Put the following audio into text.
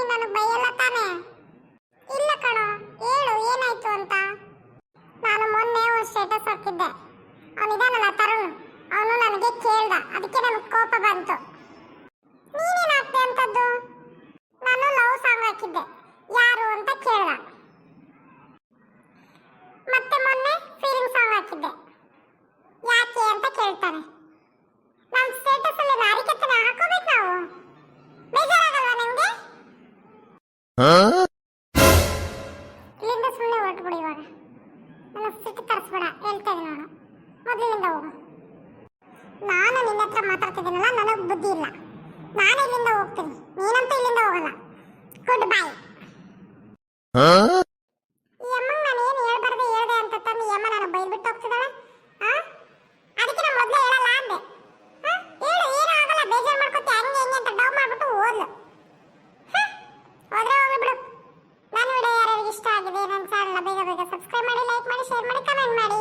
ನೀನು ನನಗೆ ಬೈಯಲ್ಲ ತಾನೆ? ಇಲ್ಲ ಕಣೋ, ಹೇಳು, ಏನಾಯ್ತು ಅಂತ. ನಾನು ಮೊನ್ನೆ ಒಂದು ಸ್ಟೇಟಸ್ ಹಾಕಿದ್ದೆ. ಅವನಿದಾನಲ್ಲ ತರುಣ್, ಅವನು ನನಗೆ ಕೇಳ್ದ, ಅದಕ್ಕೆ ನನಗೆ ಕೋಪ ಬಂತು. ನೀನೇನು ಹಾಕ್ದೆ ಅಂತದ್ದು? ನಾನು ಲವ್ ಸಾಂಗ್ ಹಾಕಿದ್ದೆ. ಯಾರು ಅಂತ ಕೇಳ್ದ. ಮೊದಲಿಂದ ಹೋಗು. ನಾನು ನಿನ್ನ ಹತ್ರ ಮಾತಾಡ್ತಿದ್ದೀನಲ್ಲ ನನಗೆ ಬುದ್ಧಿ ಇಲ್ಲ. ನಾನು ಇಲ್ಲಿಂದ ಹೋಗ್ತೀನಿ. ನೀನಂತೂ ಇಲ್ಲಿಂದ ಹೋಗಲ್ಲ. ಗುಡ್ ಬೈ ನಾನು ಏನು ಅಂತ ಯಮ್ಮ ನಾನು ಅದಕ್ಕೆ ಹೇಳಲ್ಲ ಅಂದೆ. ಬೇಜಾರು ಅಂತ ಮಾಡ್ಬಿಟ್ಟು ಓದ್ಲು ಬಿಡು. ನಾನು ಇಷ್ಟ ಆಗಿದೆ ನನ್ನ ಬೇಗ ಬೇಗ ಸಬ್ಸ್ಕ್ರೈಬ್ ಮಾಡಿ ಲೈಕ್ ಮಾಡಿ ಶೇರ್ ಮಾಡಿ ಕಮೆಂಟ್ ಮಾಡಿ.